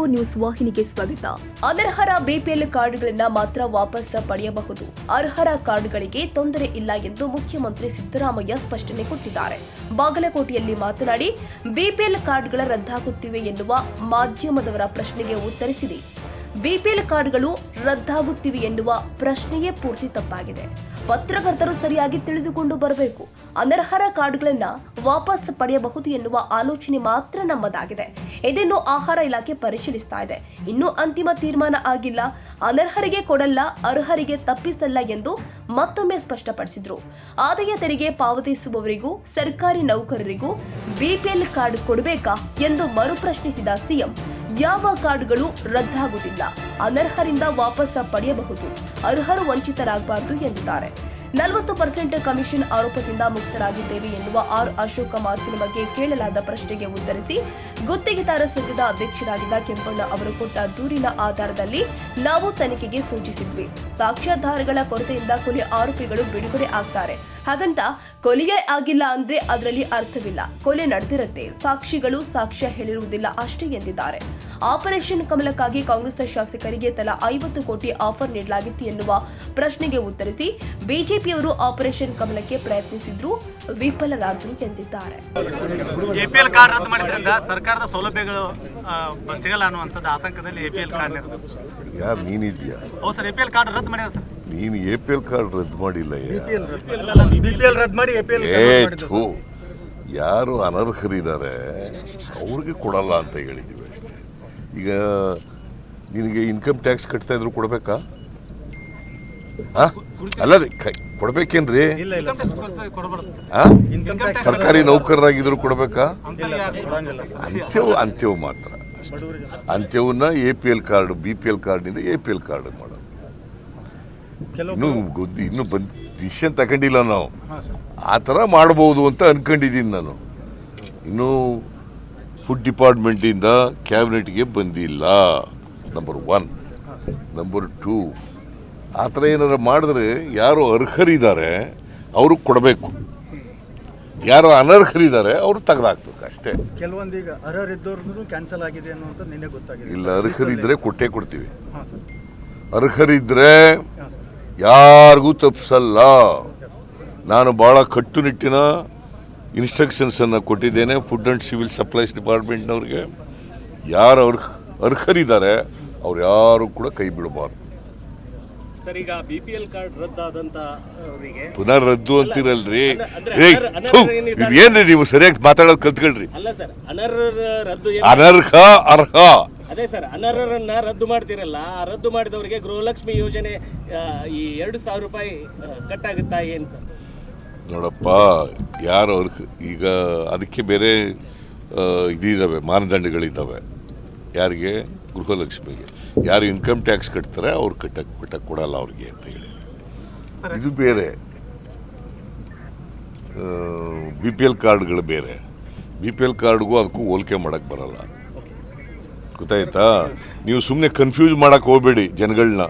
Twenty news ವಾಹಿನಿಗೆ ಸ್ವಾಗತ. ಅನರ್ಹರ BPL ಕಾರ್ಡ್ಗಳನ್ನ ಮಾತ್ರ ವಾಪಸ್ ಪಡೆಯಬಹುದು. ಅರ್ಹರ ಕಾರ್ಡ್ಗಳಿಗೆ ತೊಂದರೆ ಇಲ್ಲ ಎಂದು ಮುಖ್ಯಮಂತ್ರಿ ಸಿದ್ದರಾಮಯ್ಯ ಸ್ಪಷ್ಟನೆ ಕೊಟ್ಟಿದ್ದಾರೆ. ಬಾಗಲಕೋಟೆಯಲ್ಲಿ ಮಾತನಾಡಿ, ಬಿಪಿಎಲ್ ಕಾರ್ಡ್ಗಳ ರದ್ದಾಗುತ್ತಿವೆ ಎನ್ನುವ ಮಾಧ್ಯಮದವರ ಪ್ರಶ್ನೆಗೆ ಉತ್ತರಿಸಿದೆ. ಬಿಪಿಎಲ್ ಕಾರ್ಡ್ಗಳು ರದ್ದಾಗುತ್ತಿವೆ ಎನ್ನುವ ಪ್ರಶ್ನೆಯೇ ಪೂರ್ತಿ ತಪ್ಪಾಗಿದೆ. ಪತ್ರಕರ್ತರು ಸರಿಯಾಗಿ ತಿಳಿದುಕೊಂಡು ಬರಬೇಕು. ಅನರ್ಹರ ಕಾರ್ಡ್ಗಳನ್ನ ವಾಪಸ್ ಪಡೆಯಬಹುದು ಎನ್ನುವ ಆಲೋಚನೆ ಮಾತ್ರ ನಮ್ಮದಾಗಿದೆ. ಇದನ್ನು ಆಹಾರ ಇಲಾಖೆ ಪರಿಶೀಲಿಸ್ತಾ ಇದೆ. ಇನ್ನೂ ಅಂತಿಮ ತೀರ್ಮಾನ ಆಗಿಲ್ಲ. ಅನರ್ಹರಿಗೆ ಕೊಡಲ್ಲ, ಅರ್ಹರಿಗೆ ತಪ್ಪಿಸಲ್ಲ ಎಂದು ಮತ್ತೊಮ್ಮೆ ಸ್ಪಷ್ಟಪಡಿಸಿದ್ರು. ಆದಾಯ ತೆರಿಗೆ ಪಾವತಿಸುವವರಿಗೂ, ಸರ್ಕಾರಿ ನೌಕರರಿಗೂ ಬಿಪಿಎಲ್ ಕಾರ್ಡ್ ಕೊಡಬೇಕಾ ಎಂದು ಮರುಪ್ರಶ್ನಿಸಿದ ಸಿಎಂ, ಯಾವ ಕಾರ್ಡ್ಗಳು ರದ್ದಾಗುವುದಿಲ್ಲ. ಅನರ್ಹರಿಂದ ವಾಪಸ್ ಪಡೆಯಬಹುದು. ಅರ್ಹರು ವಂಚಿತರಾಗಬಾರದು ಎಂದಿದ್ದಾರೆ. ನಲವತ್ತು ಪರ್ಸೆಂಟ್ ಕಮಿಷನ್ ಆರೋಪದಿಂದ ಮುಕ್ತರಾಗಿದ್ದೇವೆ ಎನ್ನುವ ಆರ್ ಅಶೋಕ್ ಕುಮಾರ್ ಬಗ್ಗೆ ಕೇಳಲಾದ ಪ್ರಶ್ನೆಗೆ ಉತ್ತರಿಸಿ, ಗುತ್ತಿಗೆದಾರ ಸಂಘದ ಅಧ್ಯಕ್ಷರಾಗಿದ್ದ ಕೆಂಪಣ್ಣ ಅವರು ಕೊಟ್ಟ ದೂರಿನ ಆಧಾರದಲ್ಲಿ ನಾವು ತನಿಖೆಗೆ ಸೂಚಿಸಿದ್ವಿ. ಸಾಕ್ಷ್ಯಾಧಾರಗಳ ಕೊರತೆಯಿಂದ ಕೊಲೆ ಆರೋಪಿಗಳು ಬಿಡುಗಡೆ ಆಗ್ತಾರೆ. ಹಾಗಂತ ಕೊಲೆಯೇ ಆಗಿಲ್ಲ ಅಂದ್ರೆ ಅದರಲ್ಲಿ ಅರ್ಥವಿಲ್ಲ. ಕೊಲೆ ನಡೆದಿರುತ್ತೆ. ಸಾಕ್ಷಿಗಳು ಸಾಕ್ಷ್ಯ ಹೇಳಿರುವುದಿಲ್ಲ ಅಷ್ಟೇ ಎಂದಿದ್ದಾರೆ. ಆಪರೇಷನ್ ಕಮಲಕ್ಕಾಗಿ ಕಾಂಗ್ರೆಸ್ ಶಾಸಕರಿಗೆ ತಲಾ ಐವತ್ತು ಕೋಟಿ ಆಫರ್ ನೀಡಲಾಗಿತ್ತು ಎನ್ನುವ ಪ್ರಶ್ನೆಗೆ ಉತ್ತರಿಸಿ ಬಿಜೆಪಿಯವರು ಆಪರೇಷನ್ ಕಮಲಕ್ಕೆ ಪ್ರಯತ್ನಿಸಿದ್ರು. ವಿಫಲರಾದರು ಎಂದಿದ್ದಾರೆ ಎಪಿಎಲ್ ಕಾರ್ಡ್ ರದ್ದು ಮಾಡಿದ್ರಿಂದ ಸರ್ಕಾರದ ಸೌಲಭ್ಯಗಳು ಸಿಗಲ್ಲ ಅನ್ನುವಂಥದ್ದು ಆತಂಕದಲ್ಲಿ ಎಪಿಎಲ್ ಕಾರ್ಡ್ ಯಾರು ನೀನಿದ್ಯಾ? ಹೌದು ಸರ್ ಎಪಿಎಲ್ ಕಾರ್ಡ್ ರದ್ದು ಮಾಡಿದ ಸರ್. ನೀನು ಎ ಪಿ ಎಲ್ ಕಾರ್ಡ್ ರದ್ದು ಮಾಡಿಲ್ಲ ಬಿಪಿಎಲ್ ರದ್ದು ಮಾಡಿ ಎಪಿಎಲ್ ಏ ಥು, ಯಾರು ಅನರ್ಹರಿದ್ದಾರೆ? ಅವ್ರಿಗೆ ಕೊಡಲ್ಲ ಅಂತ ಹೇಳಿದ್ವಿ ಅಷ್ಟೇ. ಈಗ ನಿನಗೆ ಇನ್ಕಮ್ ಟ್ಯಾಕ್ಸ್ ಕಟ್ತಾ ಇದ್ರು ಕೊಡಬೇಕಾ? ಅಲ್ಲ ರೀ, ಕ- ಕೊಡ್ಬೇಕೇನ್ರಿ? ಸರ್ಕಾರಿ ನೌಕರರಾಗಿದ್ರು ಕೊಡ್ಬೇಕಾ? ಅಂತ್ಯವು ಅಂತ್ಯವು ಮಾತ್ರ. ಅಂತ್ಯವನ್ನ A P L card B P L ಕಾರ್ಡ್ನಿಂದ ಎ ಪಿ ಎಲ್ ಕಾರ್ಡ್ ಮಾಡೋದು ಇನ್ನು ಇನ್ನೂ ಗೊತ್ತಿ ಇನ್ನೂ ಬಂದ್ ಡಿಸಿಷನ್ ತಗೊಂಡಿಲ್ಲ ನಾವು. ಆ ಥರ ಮಾಡ್ಬೋದು ಅಂತ ಅನ್ಕೊಂಡಿದ್ದೀನಿ ನಾನು. ಇನ್ನು ಫುಡ್ ಡಿಪಾರ್ಟ್ಮೆಂಟಿಂದ ಕ್ಯಾಬಿನೆಟ್ಗೆ ಬಂದಿಲ್ಲ. ನಂಬರ್ ಒನ್ ನಂಬರ್ ಟೂ ಆ ಥರ ಏನಾರು ಮಾಡಿದ್ರೆ ಯಾರು ಅರ್ಹರಿದ್ದಾರೆ ಅವರು ಕೊಡಬೇಕು. ಯಾರು ಅನರ್ಹರಿದ್ದಾರೆ ಅವರು ತೆಗೆದಾಕ್ಬೇಕು ಅಷ್ಟೇ. ಕೆಲವೊಂದೀಗ ಅರ್ಹರಿದ್ದವ್ರದ್ದು ಕ್ಯಾನ್ಸಲ್ ಆಗಿದೆ ಅನ್ನುವಂಥ ನಿನ್ನೆ ಗೊತ್ತಾಗಿದೆ. ಇಲ್ಲ ಅರ್ಹರಿದ್ದರೆ ಕೊಟ್ಟೇ ಕೊಡ್ತೀವಿ. ಅರ್ಹರಿದ್ದರೆ ಯಾರಿಗೂ ತಪ್ಪಿಸಲ್ಲ ನಾನು ಭಾಳ ಕಟ್ಟುನಿಟ್ಟಿನ ಇನ್ಸ್ಟ್ರಕ್ಷನ್ಸನ್ನು ಕೊಟ್ಟಿದ್ದೇನೆ ಫುಡ್ ಆ್ಯಂಡ್ ಸಿವಿಲ್ ಸಪ್ಲೈಸ್ ಡಿಪಾರ್ಟ್ಮೆಂಟ್ನವ್ರಿಗೆ ಯಾರು ಅರ್ಹ ಅರ್ಹರಿದ್ದಾರೆ ಅವ್ರು ಯಾರು ಕೂಡ ಕೈ ಬಿಡಬಾರ್ದು. ಪುನರ್ ರದ್ದು ಅಂತಿರಲ್ರಿ. ಏನ್ರಿ ನೀವು ಸರಿಯಾಗಿ ಮಾತಾಡೋದು ಕಲ್ತ್ಕೊಳ್ರಿ. ಅನರ್ಹ ಅರ್ಹ. ಅದೇ ಸರ್ ಅನರ್ಹರನ್ನ ರದ್ದು ಮಾಡ್ತಿರಲ್ಲ ಆ ರದ್ದು ಮಾಡಿದವರಿಗೆ ಗೃಹಲಕ್ಷ್ಮಿ ಯೋಜನೆ ಈ ಎರಡು ಸಾವಿರ ರೂಪಾಯಿ ಕಟ್ ಆಗುತ್ತಾ ಏನ್ ಸರ್? ನೋಡಪ್ಪ ಯಾರು ಅವ್ರ ಈಗ ಅದಕ್ಕೆ ಬೇರೆ ಇದಿದ್ದಾವೆ ಮಾನದಂಡಗಳಿದ್ದಾವೆ ಯಾರಿಗೆ? ಗೃಹಲಕ್ಷ್ಮಿಗೆ. ಯಾರು ಇನ್ಕಮ್ ಟ್ಯಾಕ್ಸ್ ಕಟ್ತಾರೆ ಅವ್ರು ಕಟ್ಟಕ್ಕೆ ಕಟ್ಟಕ್ಕೆ ಕೊಡಲ್ಲ ಅವ್ರಿಗೆ ಅಂತ ಹೇಳಿ ಇದು ಬೇರೆ. ಬಿ ಪಿ ಎಲ್ ಕಾರ್ಡ್ಗಳು ಬೇರೆ. ಬಿ ಪಿ ಎಲ್ ಕಾರ್ಡ್ಗೂ ಅದಕ್ಕೂ ಹೋಲಿಕೆ ಮಾಡಕ್ಕೆ ಬರಲ್ಲ. ಗೊತ್ತಾಯ್ತಾ? ನೀವು ಸುಮ್ಮನೆ ಕನ್ಫ್ಯೂಸ್ ಮಾಡಕ್ಕೆ ಹೋಗ್ಬೇಡಿ ಜನಗಳನ್ನ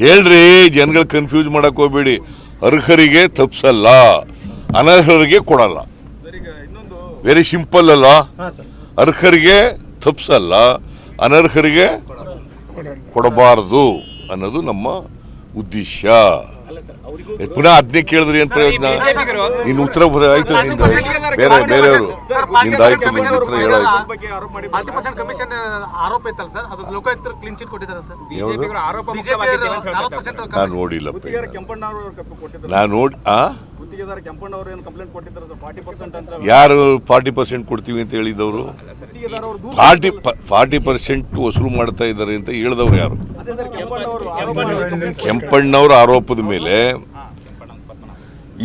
ಕೇಳ್ರಿ ಜನಗಳು ಕನ್ಫ್ಯೂಸ್ ಮಾಡಕ್ಕೆ ಹೋಗ್ಬೇಡಿ. ಅರ್ಹರಿಗೆ ತಪ್ಸಲ್ಲ ಅನರ್ಹರಿಗೆ ಕೊಡಲ್ಲ. ವೆರಿ ಸಿಂಪಲ್ ಅಲ್ಲ? ಅರ್ಹರಿಗೆ ತಪ್ಸಲ್ಲ ಅನರ್ಹರಿಗೆ ಕೊಡಬಾರದು ಅನ್ನೋದು ನಮ್ಮ ಉದ್ದೇಶ. ಅಲ್ಲ ಸರ್ ಅವರಿಗೂ ಏ, ಪುನಃ ಅದನ್ನೇ ಕೇಳಿದ್ರೆ ಏನ್ ಪ್ರಯೋಜನ ನಿನ್ನ ಉತ್ತರ ಬರ- ಆಯ್ತು ನಿಂದ ಬೇರೆ ಬೇರೆಯವರು ನಿಂದ ಉತ್ತರ ಹೇಳಾಯ್ತು. ಫಾರ್ಟಿ ಪರ್ಸೆಂಟ್ ಕಮಿಷನ್ ಆರೋಪ ಇತ್ತಲ್ಲ ಸರ್ ಅದು ಲೋಕಾಯುಕ್ತರು ಕ್ಲೀನ್ ಚಿಟ್ ಕೊಟ್ಟಿದ್ದಾರೆ ಸರ್. ಯಾವುದು? ಬಿಜೆಪಿ ನಲವತ್ತು ಪರ್ಸೆಂಟ್ ನಾನು ನೋಡಿಲ್ಲಪ್ಪ ನಾನು ನೋಡಿ ಆ? ಗುತ್ತಿಗೆದಾರ ಕೆಂಪಣ್ಣ ಅವರು ಏನು ಕಂಪ್ಲೇಂಟ್ ಕೊಟ್ಟಿದ್ದಾರೆ ಸರ್? ಫಾರ್ಟಿ ಪರ್ಸೆಂಟ್ ಅಂತ ಯಾರು ಫಾರ್ಟಿ ಪರ್ಸೆಂಟ್ ಕೊಡ್ತೀವಿ ಅಂತ ಹೇಳಿದವರು? ಫಾರ್ಟಿ ಫಾರ್ಟಿ ಪರ್ಸೆಂಟ್ ವಸೂಲು ಮಾಡ್ತಾ ಇದ್ದಾರೆ ಅಂತ ಹೇಳಿದವರು ಯಾರು? ಅದೇ ಸರ್ ಕೆಂಪಣ್ಣ ಆರೋಪ ಮಾಡಿ ಕೆಂಪಣ್ಣವರ ಆರೋಪದ ಮೇಲೆ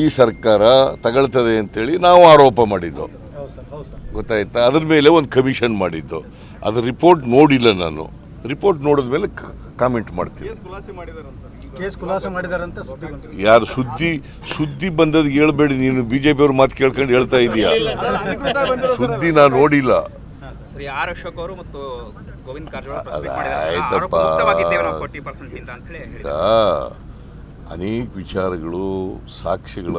ಈ ಸರ್ಕಾರ ತಗೊಳ್ತದೆ ಅಂತೇಳಿ ನಾವು ಆರೋಪ ಮಾಡಿದ್ದು. ಹೌದು ಸರ್ ಹೌದು ಸರ್. ಗೊತ್ತಾಯ್ತಾ? ಅದ್ರ ಮೇಲೆ ಒಂದು ಕಮಿಷನ್ ಮಾಡಿದ್ದು. ಅದು ರಿಪೋರ್ಟ್ ನೋಡಿಲ್ಲ ನಾನು. ರಿಪೋರ್ಟ್ ನೋಡಿದ ಮೇಲೆ ಕಾಮೆಂಟ್ ಮಾಡ್ತೀನಿ. ಕೇಸ್ ಖುಲಾಸೆ ಮಾಡಿದಾರಂತ ಸುದ್ದಿ ಬಂತು ಯಾರು ಸುದ್ದಿ ಸುದ್ದಿ ಬಂದದ್ ಹೇಳ್ಬೇಡಿ ನೀನು ಬಿಜೆಪಿ ಅವ್ರ ಮಾತು ಕೇಳ್ಕೊಂಡು ಹೇಳ್ತಾ ಇದೀಯಾ. ಸುದ್ದಿ ನಾನು ನೋಡಿಲ್ಲ. ಸರಿ ಆರ್ ಅಶೋಕ್ ಅವರು ಮತ್ತು ಗೋವಿಂದ್ ಕಾರಜೋಳ ಪ್ರೆಸ್ ಅದ ಮೀಟ್ ಮಾಡಿದ್ದಾರೆ. ಸರ್. ಆಯ್ತಪ್ಪ. ಆರೋಪ ಮುಕ್ತವಾಗಿದ್ದೇವೆ ನಾವು ಫೋರ್ಟಿ ಪರ್ಸೆಂಟ್ ಇಂದ ಅಂತ ಹೇಳಿ ಹೇಳಿದ್ದಾರೆ. ಅನೇಕ ವಿಚಾರಗಳು ಸಾಕ್ಷಿಗಳ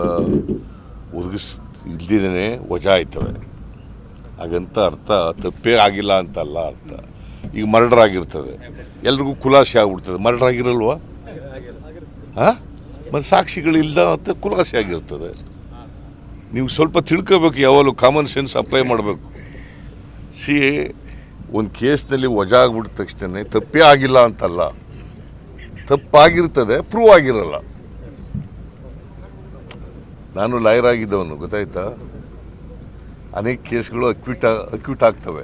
ಒದಗಿಸ್ ಇಲ್ದಿನೇ ವಜಾ ಆಯ್ತವೆ ಹಾಗಂತ ಅರ್ಥ ತಪ್ಪೇ ಆಗಿಲ್ಲ ಅಂತಲ್ಲ ಅರ್ಥ. ಈಗ ಮರ್ಡರ್ ಆಗಿರ್ತದೆ. ಎಲ್ರಿಗೂ ಖುಲಾಸೆ ಆಗ್ಬಿಡ್ತದೆ. ಮರ್ಡರ್ ಆಗಿರಲ್ವಾ? ಮತ್ತು ಸಾಕ್ಷಿಗಳಿಲ್ಲ ಅಂತ ಖುಲಾಸೆ ಆಗಿರ್ತದೆ. ನೀವು ಸ್ವಲ್ಪ ತಿಳ್ಕೋಬೇಕು ಯಾವಾಗಲೂ ಕಾಮನ್ ಸೆನ್ಸ್ ಅಪ್ಲೈ ಮಾಡಬೇಕು. ಸಿ ಒಂದು ಕೇಸ್ನಲ್ಲಿ ವಜಾ ಆಗ್ಬಿಟ್ಟ ತಕ್ಷಣ ತಪ್ಪೇ ಆಗಿಲ್ಲ ಅಂತಲ್ಲ. ತಪ್ಪಾಗಿರ್ತದೆ ಪ್ರೂವ್ ಆಗಿರಲ್ಲ. ನಾನು ಲಾಯರ್ ಆಗಿದ್ದವನು ಗೊತ್ತಾಯ್ತಾ? ಅನೇಕ ಕೇಸ್ಗಳು ಅಕ್ವಿಟ್ ಅಕ್ವಿಟ್ ಆಗ್ತವೆ.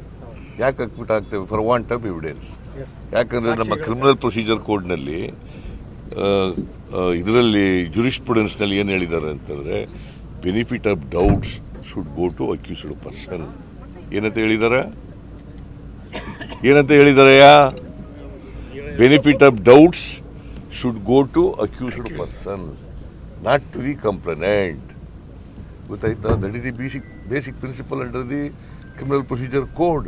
ಯಾಕೆ ಅಕ್ವಿಟ್ ಆಗ್ತವೆ? ಫಾರ್ ವಾಂಟ್ ಆಫ್ ಎವಿಡೆನ್ಸ್ ಯಾಕಂದರೆ ನಮ್ಮ ಕ್ರಿಮಿನಲ್ ಪ್ರೊಸೀಜರ್ ಕೋಡ್ನಲ್ಲಿ ಇದರಲ್ಲಿ ಜುರಿಸ್ಪ್ರುಡೆನ್ಸ್ನಲ್ಲಿ ಏನು ಹೇಳಿದ್ದಾರೆ ಅಂತಂದರೆ benefit of doubts should go to accused person ಏನಂತ ಹೇಳಿದ್ದಾರೆ ಏನಂತ ಹೇಳಿದಾರೆಯಾ benefit of doubts should go to accused person not to the complainant ಗೊತ್ತಾಯ್ತಾ? That is the basic basic principle under the criminal procedure code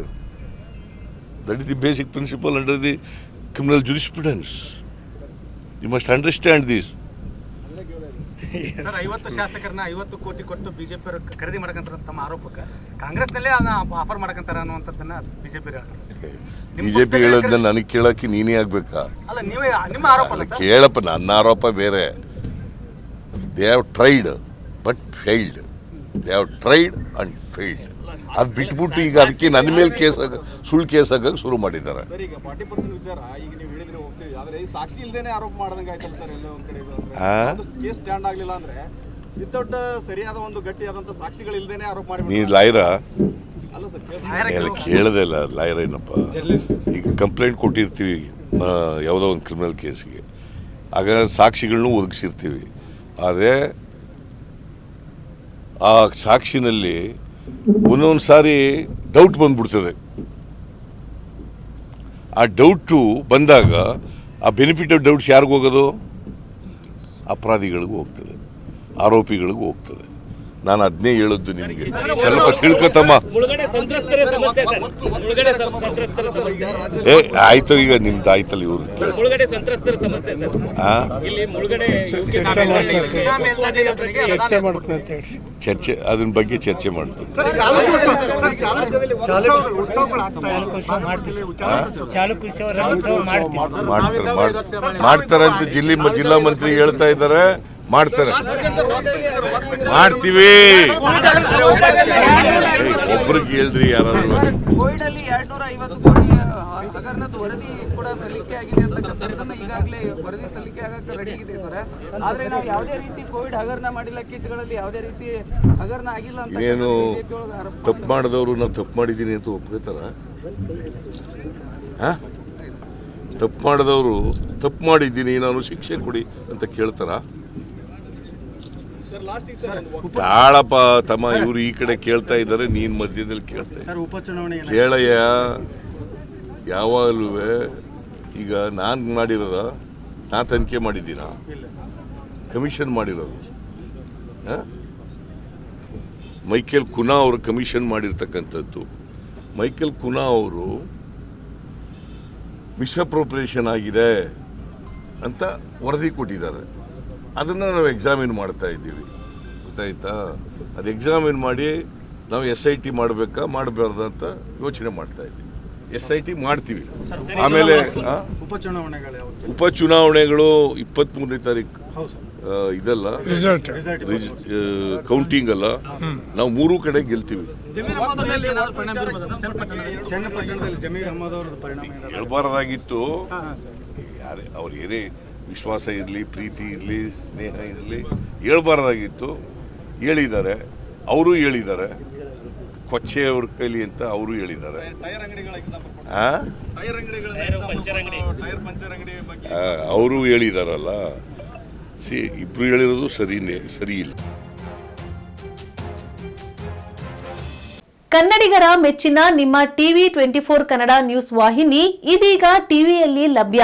that is the basic principle under the criminal jurisprudence you must understand these ಐವತ್ತು ಶಾಸಕರನ್ನ ಐವತ್ತು ಕೋಟಿ ಕೊಟ್ಟು BJP ಖರೀದಿ ಮಾಡಕಂತಾರ ತಮ್ಮ ಆರೋಪಕ್ಕೆ ಕಾಂಗ್ರೆಸ್ನಲ್ಲೇ ಅದನ್ನ ಆಫರ್ ಮಾಡಕಂತಾರ ಅನ್ನುವಂಥದ್ದನ್ನ ಬಿಜೆಪಿ ಬಿಜೆಪಿ ಹೇಳೋದನ್ನ ನನಗೆ ಕೇಳಕ್ಕೆ ನೀನೇ ಆಗ್ಬೇಕಾ? ಅಲ್ಲ ನೀವೇ ನಿಮ್ಮ ಆರೋಪ ಅಲ್ಲ ಕೇಳಪ್ಪ ನನ್ನ ಆರೋಪ ಬೇರೆ. They have tried but failed they have tried and failed ಅದು ಬಿಟ್ಬಿಟ್ಟು ಈಗ ಅದಕ್ಕೆ ನನ್ನ ಮೇಲೆ ಕೇಸ್ ಆಗ ಸುಳ್ಳು ಕೇಸ್ ಹಾಕಕ್ಕೆ ಶುರು ಮಾಡಿದ್ದಾರೆ. ಈಗ ವಿಚಾರ ಈಗ ನೀವು ಆದ್ರೆ ಈ ಸಾಕ್ಷಿ ಇಲ್ದೇನೆ ಆರೋಪ ಮಾಡ್ದಂಗೆ ಆಯ್ತಲ್ಲ ಸರ್ ಎಲ್ಲೋ ಒಂದ್ ಕಡೆ ಇದು ಆ? ಕೇಸ್ ಸ್ಟ್ಯಾಂಡ್ ಆಗ್ಲಿಲ್ಲ ಅಂದ್ರೆ ವಿತೌಟ್ ಸರಿಯಾದ ಒಂದು ಗಟ್ಟಿಯಾದಂತ ಸಾಕ್ಷಿಗಳು ಇಲ್ದೇನೆ ಆರೋಪ ನೀ ಲಾಯರ ಅಲ್ಲ ಸರ್ ಎಲ್ಲ ಕೇಳದೆ ಇಲ್ಲ ಲಾಯರ್ ಏನಪ್ಪ? ಈಗ ಕಂಪ್ಲೇಂಟ್ ಕೊಟ್ಟಿರ್ತೀವಿ ಆ, ಯಾವುದೋ ಒಂದು ಕ್ರಿಮಿನಲ್ ಕೇಸ್ಗೆ ಆಗ ಸಾಕ್ಷಿಗಳನ್ನೂ ಒದಗಿಸಿರ್ತೀವಿ. ಆದರೆ ಆ ಸಾಕ್ಷಿನಲ್ಲಿ ಒಂದೊಂದು ಸಾರಿ ಡೌಟ್ ಬಂದ್ಬಿಡ್ತದೆ. ಆ ಡೌಟು ಬಂದಾಗ ಆ ಬೆನಿಫಿಟ್ ಆಫ್ ಡೌಟ್ಸ್ ಯಾರಿಗೋಗೋದು ಅಪರಾಧಿಗಳಿಗೂ ಹೋಗ್ತದೆ. ಆರೋಪಿಗಳಿಗೂ ಹೋಗ್ತದೆ. ನಾನು ಅದನ್ನೇ ಹೇಳದ್ದು ನಿಮಗೆ. ಸ್ವಲ್ಪ ತಿಳ್ಕೊತಮ್ಮ. ಮುಳುಗಡೆ ಸಂತ್ರಸ್ತರ ಸಮಸ್ಯೆ ಸರ್. ಮುಳುಗಡೆ ಸಂ- ಸಂತ್ರಸ್ತರ ಸಮಸ್ಯೆ. ಏ ಆಯ್ತು ಈಗ ನಿಮ್ದು ಆಯ್ತಲ್ಲ ಇವ್ರು. ಮುಳುಗಡೆ ಸಂತ್ರಸ್ತರ ಸಮಸ್ಯೆ ಸರ್. ಆ? ಇಲ್ಲಿ ಮುಳುಗಡೆ ಚರ್ಚೆ ಅದನ್ ಅದ್ರ ಬಗ್ಗೆ ಚರ್ಚೆ ಮಾಡ್ತೀವಿ. ಮಾಡ್ತಾರೆ ಮಾಡ್- ಮಾಡ್ತಾರೆ ಅಂತ ಜಿಲ್ಲೆ ಜಿಲ್ಲಾ ಮಂತ್ರಿ ಹೇಳ್ತಾ ಇದ್ದಾರೆ. ಮಾಡ್ತಾರೆ. ಮಾಡ್ತೀವಿ. ಒಬ್ರು ಕೇಳಿದ್ರಿ ಹೇಳ್ರಿ ಯಾರಾದ್ರು ಕೋವಿಡ್ ಅಲ್ಲಿ ಎರಡ್ ನೂರ ಐವತ್ತು ಕೋಟಿ ಹಗರಣದ ವರದಿ ಕೂಡ ಸಲ್ಲಿಕೆ ಆಗಿದೆ ಅಂತಕ್ಕಂಥದ್ದನ್ನ ಈಗಾಗಲೇ ವರದಿ ಸಲ್ಲಿಕೆ ಆಗಕ್ಕೆ ರೆಡಿ ಇದೆ ಸರ್. ಆದ್ರೆ ನಾವು ಯಾವುದೇ ರೀತಿ ಕೋವಿಡ್ ಹಗರಣ ಮಾಡಿಲ್ಲ ಕಿಟ್ಗಳಲ್ಲಿ ಯಾವುದೇ ರೀತಿ ಹಗರಣ ಆಗಿಲ್ಲ ಅಂತ ಏನು ತಪ್ಪು ಮಾಡಿದವರು ನಾವು ತಪ್ಪು ಮಾಡಿದ್ದೀನಿ ಅಂತ ಒಪ್ಕೋತಾರ? ಹಾ? ತಪ್ಪು ಮಾಡಿದವರು ತಪ್ಪು ಮಾಡಿದ್ದೀನಿ ನಾನು ಶಿಕ್ಷೆ ಕೊಡಿ ಅಂತ ಕೇಳ್ತಾರ ಸರ್ ಲಾಸ್ಟ್ ಸರ್ ಒಂದು ತಾಳಪ್ಪ ತಮ್ಮ ಇವರು ಈ ಕಡೆ ಕೇಳ್ತಾ ಇದ್ದಾರೆ ನೀನ್ ಮಧ್ಯದಲ್ಲಿ ಕೇಳ್ತಾ? ಕೇಳಯ್ಯ ಯಾವಾಗಲೂ ಈಗ ನಾನು ಮಾಡಿರೋದ? ನಾ ತನಿಖೆ ಮಾಡಿದ್ದೀನ? ಕಮಿಷನ್ ಮಾಡಿರೋದು. ಮೈಕೇಲ್ ಮೈಕೆಲ್ ಕುನಾ ಅವರು ಕಮಿಷನ್ ಮಾಡಿರ್ತಕ್ಕಂಥದ್ದು. ಮೈಕೆಲ್ ಕುನಾ ಅವರು ಮಿಸ್ಅಪ್ರೋಪ್ರಿಯೇಷನ್ ಆಗಿದೆ ಅಂತ ವರದಿ ಕೊಟ್ಟಿದ್ದಾರೆ. ಅದನ್ನು ನಾವು ಎಕ್ಸಾಮಿನ್ ಮಾಡ್ತಾ ಇದ್ದೀವಿ. ಗೊತ್ತಾಯ್ತಾ? ಅದು ಎಕ್ಸಾಮಿನ್ ಮಾಡಿ ನಾವು ಎಸ್ ಐ ಟಿ ಮಾಡಬೇಕಾ ಮಾಡಬಾರ್ದು ಅಂತ ಯೋಚನೆ ಮಾಡ್ತಾ ಇದ್ದೀವಿ. ಎಸ್ ಐ ಟಿ ಮಾಡ್ತೀವಿ. ಆಮೇಲೆ? ಉಪಚುನಾವಣೆಗಳು ಇಪ್ಪತ್ತ್ಮೂರನೇ ತಾರೀಕು ಹೌದು ಸರ್. ಆ, ಇದಲ್ಲ? ರಿಸಲ್ಟ್ ಕೌಂಟಿಂಗ್ ಅಲ್ಲ? ನಾವು ಮೂರು ಕಡೆ ಗೆಲ್ತೀವಿ? ಹೇಳ್ಬಾರ್ದಾಗಿತ್ತು. ಅವ್ರು ಏನೇ ವಿಶ್ವಾಸ ಇರಲಿ ಪ್ರೀತಿ ಇರಲಿ ಸ್ನೇಹ ಇರಲಿ ಹೇಳ್ಬಾರ್ದಾಗಿತ್ತು. ಹೇಳಿದ್ದಾರೆ ಅವರು ಹೇಳಿದ್ದಾರೆ. ಕೊಚ್ಚೆ ಅವ್ರ ಕೈಲಿ ಅಂತ ಅವರು ಹೇಳಿದ್ದಾರೆ. ಅವರು ಹೇಳಿದಾರಲ್ಲ. ಸಿ ಇಬ್ರು ಹೇಳಿರೋದು ಸರಿನೇ ಸರಿ ಇಲ್ಲ. ಕನ್ನಡಿಗರ ಮೆಚ್ಚಿನ ನಿಮ್ಮ TV twenty four Kannada news ವಾಹಿನಿ ಇದೀಗ ಟಿವಿಯಲ್ಲಿ ಲಭ್ಯ.